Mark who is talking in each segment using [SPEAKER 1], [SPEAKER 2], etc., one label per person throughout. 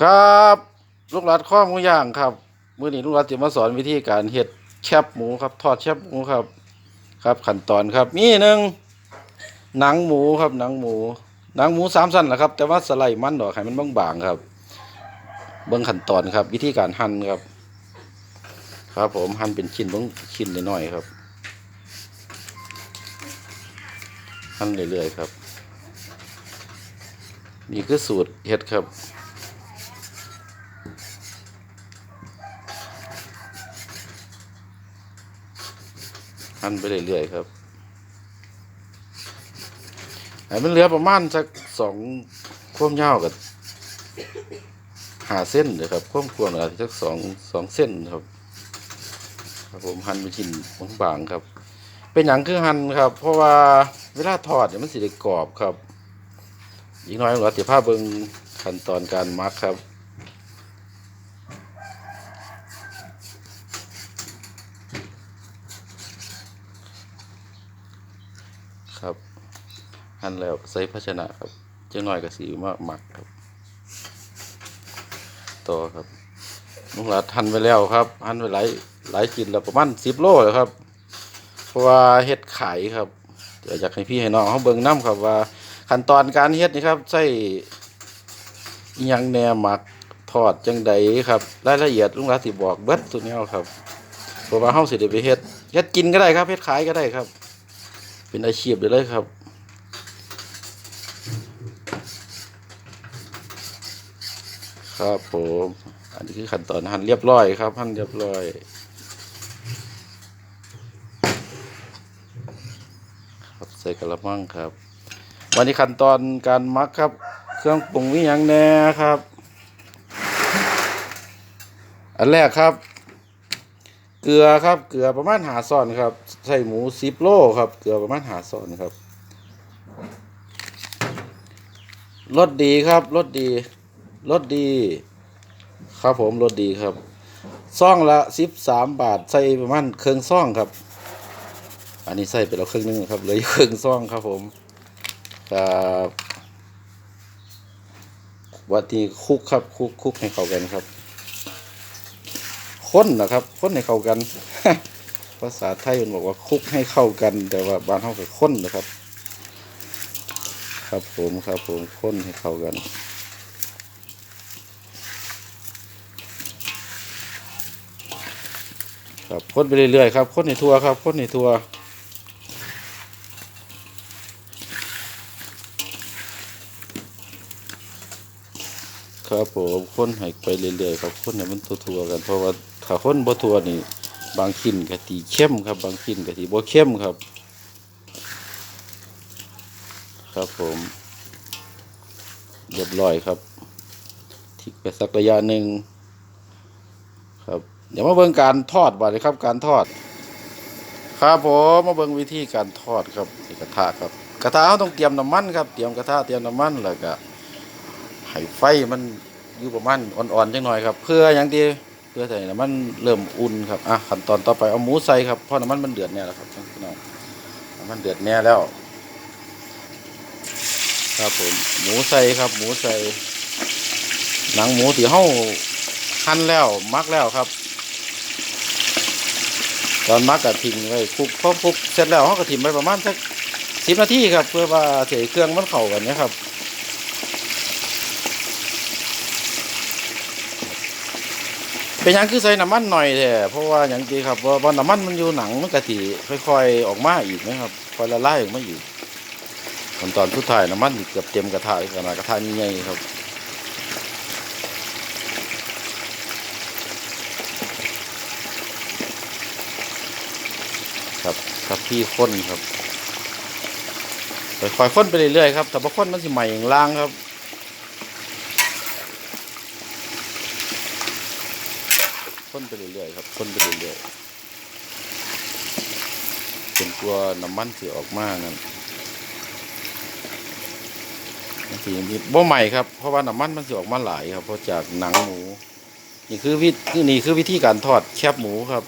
[SPEAKER 1] ครับลูกหลานข้อหมูย่างครับมื้อนี้ลูกหลานจะมาสอนวิธีการเฮ็ดแคบหมูครับ ทอดแคบหมูครับ ครับขั้นตอนครับมีหนึ่งหนังหมูครับหนังหมู หนังหมูสามสั้นแหละครับ แต่ว่าสไลด์มันดอกให้มันบางๆครับ เบิ่งขั้นตอนครับ วิธีการหั่นครับ ครับผมหั่นเป็นชิ้นเบิ่งชิ้นน้อยๆครับหั่นเรื่อยๆครับ นี่คือสูตรเฮ็ดครับ หั่นไปเรื่อยๆครับให้มันเหลือประมาณสักสองความยาวกับหาเส้นเลยครับความกว้างอาจจะสักสองสองเส้นครับครับผมหั่นเป็นชิ้นบางๆครับ เป็นอย่างคือหั่นครับ เพราะว่าเวลาทอดเนี่ยมันสิได้กรอบครับ อีกหน้อยเราจะพาเบิ่งขั้นตอนการหมักครับครับหั่นแล้วใส่ภาชนะครับจังหน่อยก็สีมาหมักครับ ต่อครับลุงหลาดหั่นไปแล้วครับหั่นไปหลายหลายชิ้นแล้วประมาณสิบโลแล้วครับ เพราะว่าเฮ็ดขายครับเดี๋ยวอยากให้พี่ให้น้องเขาเบิ่งน้ำครับว่า ขั้นตอนการเฮ็ดนี่ครับใส่ยังแหนหมักทอดจังใดครับรายละเอียดลุงลาสิบอกเบิดตัวแนวครับเพราะว่าเฮาสิได้ไปเฮ็ดเฮ็ดกินก็ได้ครับเฮ็ดขายก็ได้ครับ เป็นอาชีพได้เลยครับครับผมอันนี้คือขั้นตอนหั่นเรียบร้อยครับหั่นเรียบร้อยครับใส่กระมังครับ วันนี้ขั้นตอนการมักครับ เครื่องปรุงมีอย่างแน่ครับ อันแรกครับ เกลือครับเกลือประมาณหาซ่อนครับ ใส่หมูสิบโลครับเกลือประมาณหาซ่อนครับรสดีครับรสดีรสดี ครับผมรสดีครับซ่องละสิบสามบาทใส่ประมาณเครื่องซ่องครับ อันนี้ใส่ไปแล้วครึ่งหนึงครับเลยครึ่งซ่องครับผม ครับวันนี้คุกครับคุกคุกให้เข้ากันครับ ค้นนะครับ ค้นให้เข้ากัน ภาษาไทยมันบอกว่าคุกให้เข้ากัน แต่ว่าบ้านเขาก็ค้นนะครับ ครับผมครับผมค้นให้เข้ากันครับค้นไปเรื่อยๆครับค้นในทัวครับค้นในทัว ครับผมค้นให้ไปเรื่อยๆครับค้นให้มันทัวๆกันเพราะว่าถ้าค้นบ่ทัวนี่ บางขินกะทิเข้มครับ บางขินกะทิบ่เข้มครับ ครับผมเรียบร้อยครับทิ้งไปสักระยะหนึ่งครับเดี๋ยวมาเบิ่งการทอดบ่เลยครับ การทอด ครับผมมาเบิ่งวิธีการทอดครับกระทะครับ กระทะเราต้องเตรียมน้ำมันครับ เตรียมกระทะเตรียมน้ำมันแล้วก็ให้ไฟมัน อยู่ประมาณอ่อนๆจังหน่อยครับ เพื่ออย่างที่เพื่อให้น้ำมันเริ่มอุ่นครับอะขั้นตอนต่อไปเอาหมูใส่ครับเพราะน้ำมันมันเดือดแน่แล้วครับพี่น้องน้ำมันเดือดแน่แล้ว ครับผมหมูใส่ครับหมูใส่ หนังหมูที่เฮาหั่นแล้วมักแล้วครับ ตอนมักกะทิ้งไว้คลุกพอคลุกเสร็จแล้วเขาก็ทิ้งไปประมาณสักสิบนาทีครับ เพื่อว่าเสียเครื่องมันเข้ากันนะครับ เป็นยังคือใส่น้ำมันหน่อยแท้เพราะว่าอย่างที่ครับว่าน้ำมันมันอยู่หนังมันกะทิค่อยๆออกมาอีกนะครับค่อยละลายออกมาอีกขั้นตอนสุดท้ายน้ำมันเกือบเต็มกระทะขนาดกระทะใหญ่ๆครับครับครับพี่ข้นครับค่อยๆข้นไปเรื่อยๆครับแต่พอข้นมันสิใหม่อย่างล่างครับข้นไปเรื่ อยๆครับคนไปเรื่อยๆจนกลัวน้ำมันสิออกมานั่นมันสิมีบ่ใหม่ครับเพราะว่าน้ำมันมันสิออกมาหลายครับเพราะจากหนังหมูนี่คือวิธีนี่คือวิธีการทอดแคบหมูครับ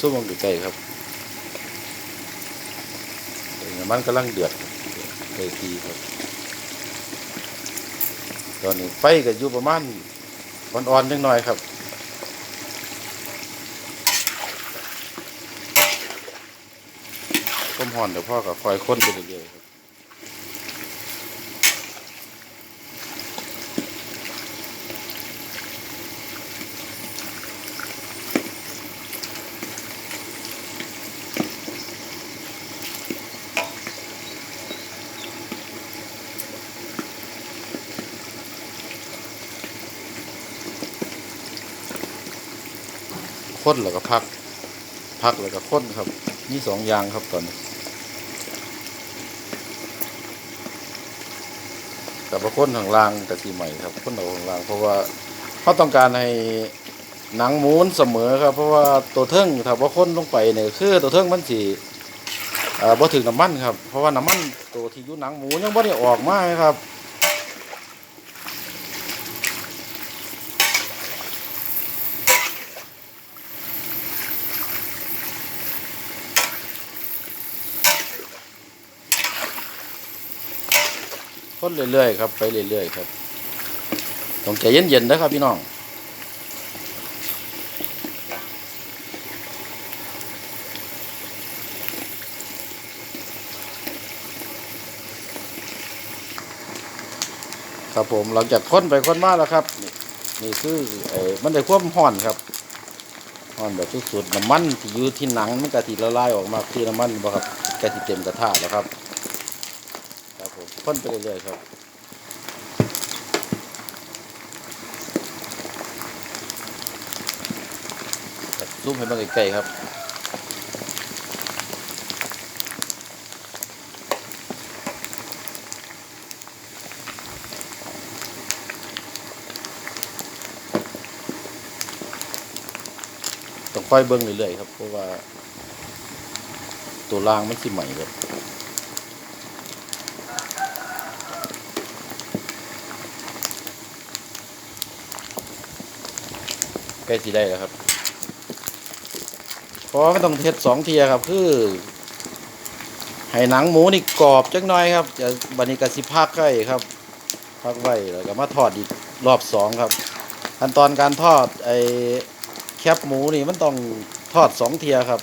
[SPEAKER 1] สู้มันใกล้ๆครับน้ำมันกำลังเดือดเลยทีครับ ตอนนี้ไฟก็อยู่ประมาณอ่อนๆนิดหน่อยครับต้มห่อนเดี๋ยวพ่อก็คอยค้นไปเรื่อยๆครับ ค้นแล้วก็พัก พักแล้วก็ค้นครับมีสองอย่างครับตอนนี้แต่ว่าค้นข้างล่างแต่สีใหม่ครับค้นเอาข้างล่าง เพราะว่าเขาต้องการให้หนังหมูนเสมอครับ เพราะว่าตัวเทิงถ้าว่าค้นลงไปเนี่ยคือตัวเทิงมันสีเอ่บ่ถึงน้ำมันครับ เพราะว่าน้ำมันตัวที่อยู่หนังหมูยังบ่ได้ออกมาครับ ค้นเรื่อยๆครับไปเรื่อยๆครับต้องใจเย็นๆนะครับพี่น้องครับผมหลังจากค้นไปค้นมาแล้วครับ นี่คือไอ้มันได้ความห่อนครับห่อนแบบสุดๆน้ำมันที่อยู่ที่หนังมันกะทิละลายออกมาคือน้ำมันบ่ครับกะทิเต็มกระทะแล้วครับ ครับผมค้นไปเรื่อยๆครับซูมให้มันใกล้ๆครับต้องค่อยเบิ้งเรื่อยๆครับ เพราะว่าตัวรางมันสิใหม่เลย กล้สิได้แล้วครับเพราะไม่ต้องเทศสองเทียครับคือให้หนังหมูนี่กรอบจักหน่อยครับจะบันนี้กสิพักไว้ครับพักไว้แล้วก็มาทอดอีกรอบสองครับขั้นตอนการทอดไอ้แคบหมูนี่มันต้องทอดสองเทียครับ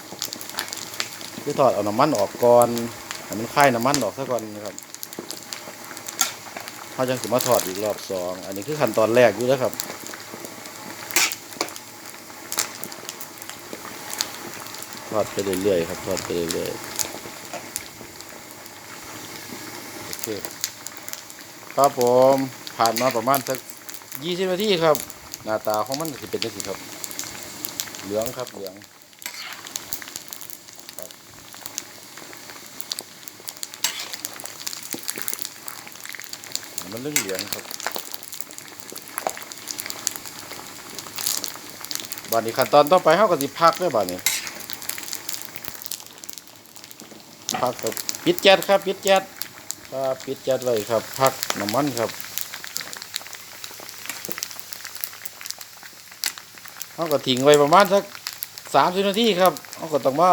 [SPEAKER 1] คือทอดเอาน้ำมันออกก่อนให้มันคายน้ำมันออกซะก่อนนะครับเขาจังสิมาทอดอีกรอบสองอันนี้คือขั้นตอนแรกอยู่แล้วครับ ทอดไปเรื่อยๆครับทอดไปเรื่อยๆโอเคครับผมผ่านมาประมาณสักยี่สิบนาทีครับ หน้าตาของมันจะเป็นจังซี่ครับ เหลืองครับเหลืองมันเรื่องเหลืองครับบานนี้ขั้นตอนต่อไปเขาก็สิพักด้วยบานนี้ พักกับปิดแก๊สครับปิดแก๊สครับปิดแก๊สไว้ครับ พักน้ำมันครับเขาก็ทิ้งไว้ประมาณสักสามสิบนาทีครับเขาก็ต้องมา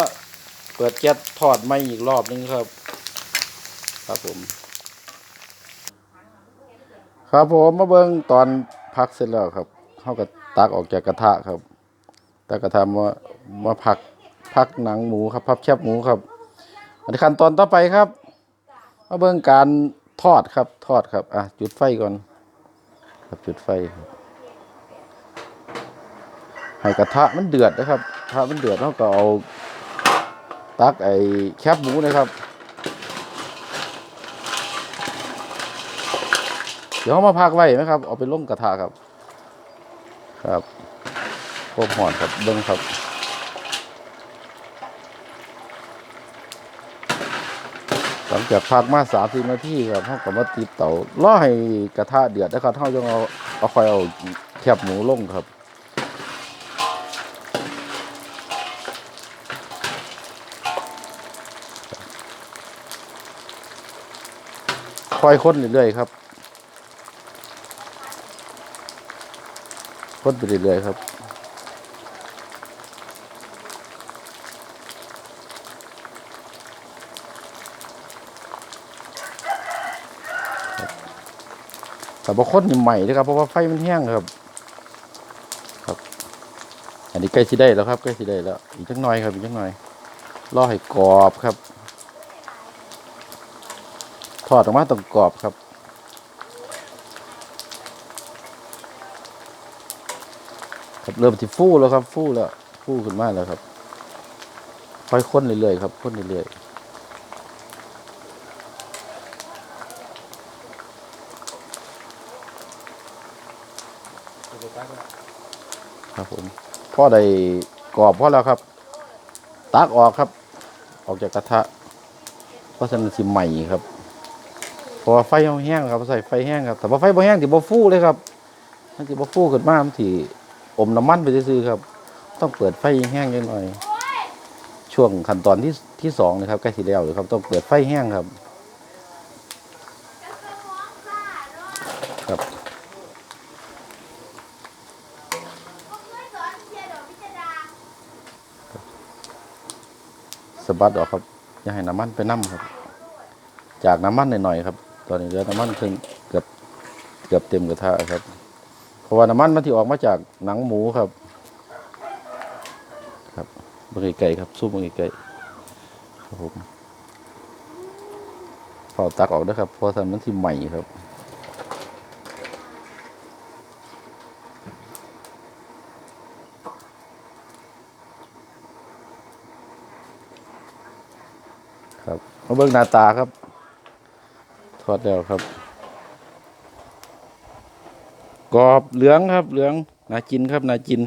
[SPEAKER 1] เปิดแก๊สทอดใหม่อีกรอบนึงครับ ครับผม ครับผมมาเบิ่งตอนพักเสร็จแล้วครับเขาก็ตักออกจากกระทะครับตักกระทะมามาพักพักหนังหมูครับพับแคบหมูครับ อันขั้นตอนต่อไปครับมาเบิ่งการทอดครับทอดครับอะจุดไฟก่อนครับจุดไฟครับให้กระทะมันเดือดนะครับกระทะมันเดือดเราก็เอาตักไอ้แคบหมูนะครับ เดี๋ยวเขามาพักไว้ไหมครับ เอาไปลงกระทะครับ ครับพวกหอนครับเบิ้งครับ ลังจากพักมาสามสิบนาทีครับเขาก็มาติดเตาล่อให้กระทะเดือดนะครับเขาจะเอาเอาคอยเอาแคบหมูลงครับคอยค้นเรื่อยๆครับค้นไปเรื่อยๆครับ แต่บางคนนี่ใหม่เลยครับเพราะว่าไฟมันแห้งครับ ครับ อันนี้ใกล้สิได้แล้วครับใกล้สิได้แล้ว อีกจักหน่อยครับอีกจักหน่อยรอให้กรอบครับ ทอดออกมาต้องกรอบครับ ครับเริ่มที่ฟูแล้วครับ ฟูแล้วฟูขึ้นมาแล้วครับค่อยค้นเรื่อยๆครับค้นเรื่อยๆ ครับผมพ่อได้กรอบพอแล้วครับตักออกครับ ออกจากกระทะเพราะฉะนั้นสิใหม่ครับเพราะไฟเราแห้งครับใส่ไฟแห้งครับแต่ว่าไฟบ่แห้งสิบ่ฟูเลยครับมันสิบ่ฟูขึ้นมามันสิอมน้ำมันไปซื่อครับ ต้องเปิดไฟแห้งนิดหน่อย ช่วงขั้นตอนที่ที่สองนะครับใกล้สิแล้วเลยครับ ต้องเปิดไฟแห้งครับ สะบัดออกครับอย่าให้น้ำมันไปน้ำครับ จากน้ำมันหน่อยๆครับ ตอนนี้เหลือน้ำมันเพิ่งเกือบเกือบเต็มกระทะครับ เพราะว่าน้ำมันมันที่ออกมาจากหนังหมูครับ ครับเบงไก่ครับสู้เบงไก่ครับผมเผาตักออกด้วยครับเพราะทำมันที่ใหม่ครับ มาเบิ่งหน้าตาครับ ทอดแล้วครับกรอบเหลืองครับ เหลืองน่ากินครับน่ากิน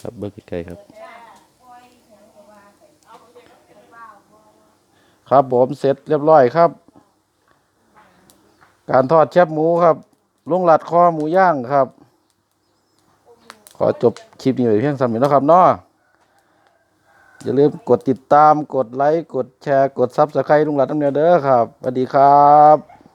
[SPEAKER 1] ครับเบิ่งไกลๆครับ ครับผมเสร็จเรียบร้อยครับ การทอดแคบหมูครับลุงหลัดคอหมูย่างครับ ขอจบคลิปนี้ไว้เพียงสำนี้นะครับเนาะ อย่าลืมกดติดตามกดไลค์ กดแชร์ กดซับสไครต์ลุงหลัดน้ำเนียเด้อครับสวัสดีครับ